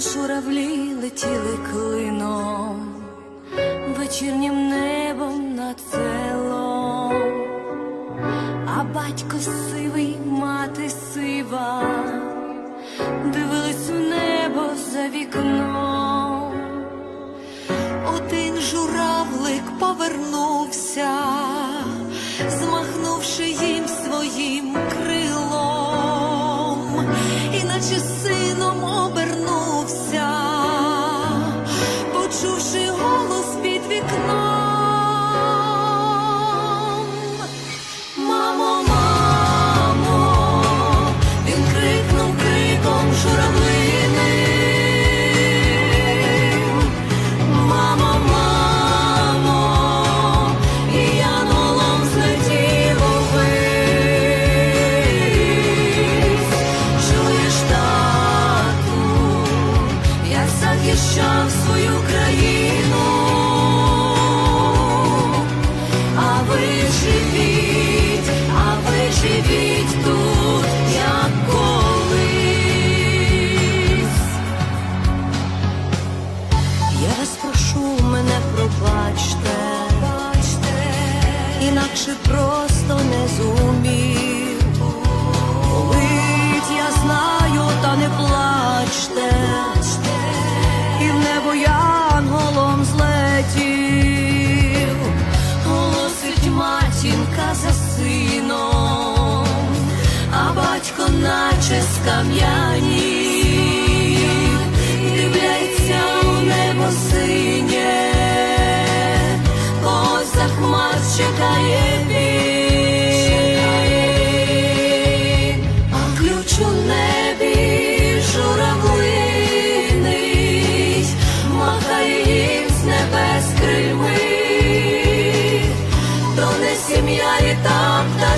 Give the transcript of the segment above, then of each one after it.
журавлі летіли клином, вечірнім небом над селом, а батько сивий, мати сива, дивились у небо за вікном, один журавлик повернувся, змахнувши їм своїм. Під вікном. Прошу, мене пробачте, інакше просто не зумів. Болить, я знаю, та не плачте, і в небо янголом злетів, голосить матінка за сином, а батько наче скам'янів,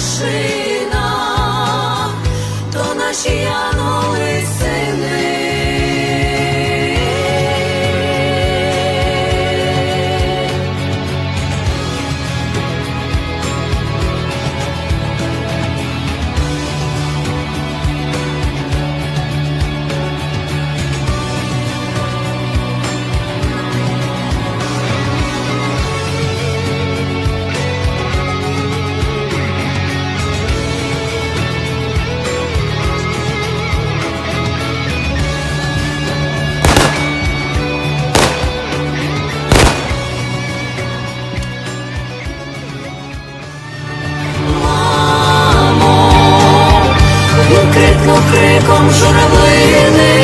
пташина, то наші янголи криком журавлини.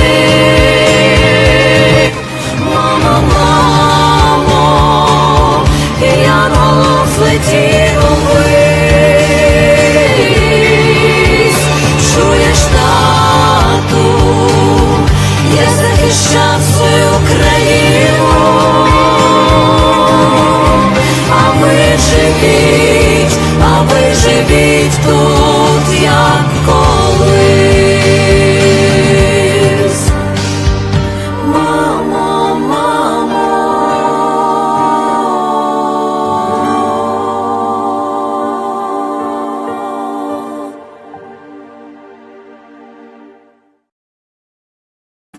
Мамо, мамо, я голов злетів увись. Чуєш, тату, я захищав свою країну, а ви живіть, а ви живіть тут.